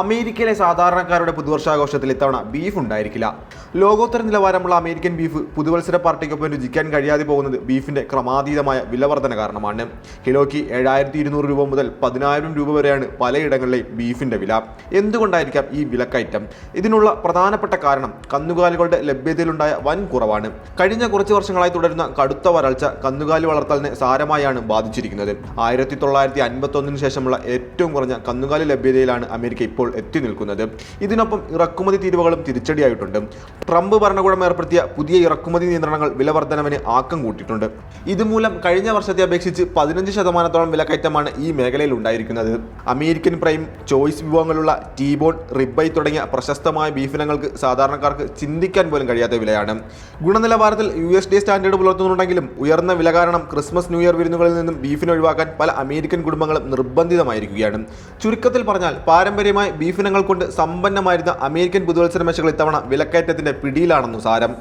അമേരിക്കയിലെ സാധാരണക്കാരുടെ പുതുവർഷാഘോഷത്തിൽ ഇത്തവണ ബീഫ് ഉണ്ടായിരിക്കില്ല. ലോകോത്തര നിലവാരമുള്ള അമേരിക്കൻ ബീഫ് പുതുവത്സര പാർട്ടിക്കൊപ്പം രുചിക്കാൻ കഴിയാതെ പോകുന്നത് ബീഫിന്റെ ക്രമാതീതമായ വിലവർധന കാരണമാണ്. കിലോയ്ക്ക് ഏഴായിരത്തി ഇരുന്നൂറ് രൂപ മുതൽ പതിനായിരം രൂപ വരെയാണ് പലയിടങ്ങളിലെയും ബീഫിന്റെ വില. എന്തുകൊണ്ടായിരിക്കാം ഈ വിലക്കയറ്റം? ഇതിനുള്ള പ്രധാനപ്പെട്ട കാരണം കന്നുകാലികളുടെ ലഭ്യതയിലുണ്ടായ വൻ കുറവാണ്. കഴിഞ്ഞ കുറച്ച് വർഷങ്ങളായി തുടരുന്ന കടുത്ത വരൾച്ച കന്നുകാലി വളർത്തലിനെ സാരമായാണ് ബാധിച്ചിരിക്കുന്നത്. ആയിരത്തി തൊള്ളായിരത്തി ശേഷമുള്ള ഏറ്റവും കുറഞ്ഞ കന്നുകാലി ലഭ്യതയിലാണ് അമേരിക്ക ഇപ്പോൾ എത്തി നിൽക്കുന്നത്. ഇതിനൊപ്പം ഇറക്കുമതി തീരുവകളും തിരിച്ചടിയായിട്ടുണ്ട്. ട്രംപ് ഭരണകൂടം ഏർപ്പെടുത്തിയ പുതിയ ഇറക്കുമതി നിയന്ത്രണങ്ങൾ വിലവർദ്ധനവിന് ആക്കം കൂട്ടിയിട്ടുണ്ട്. ഇതുമൂലം കഴിഞ്ഞ വർഷത്തെ അപേക്ഷിച്ച് പതിനഞ്ച് ശതമാനത്തോളം വിലക്കയറ്റമാണ് ഈ മേഖലയിൽ ഉണ്ടായിരിക്കുന്നത്. അമേരിക്കൻ പ്രൈം ചോയ്സ് വിഭവങ്ങളുള്ള ടീബോൺ റിബൈ തുടങ്ങിയ പ്രശസ്തമായ ബീഫിനങ്ങൾക്ക് സാധാരണക്കാർക്ക് ചിന്തിക്കാൻ പോലും കഴിയാത്ത വിലയാണ്. ഗുണനിലവാരത്തിൽ യു എസ് ഡി സ്റ്റാൻഡേർഡ് പുലർത്തുന്നുണ്ടെങ്കിലും ഉയർന്ന വില കാരണം ക്രിസ്മസ് ന്യൂ ഇയർ വിരുന്നുകളിൽ നിന്നും ബീഫിനൊഴിവാക്കാൻ പല അമേരിക്കൻ കുടുംബങ്ങളും നിർബന്ധിതമായിരിക്കുകയാണ്. ചുരുക്കത്തിൽ പറഞ്ഞാൽ പാരമ്പര്യമായി ബീഫ് കൊണ്ട് സമ്പന്നമായിരുന്ന അമേരിക്കൻ പുതുവത്സര മേശകൾ ഇത്തവണ വിലക്കയറ്റത്തിന്റെ പിടിയിലാണെന്നു സാരം.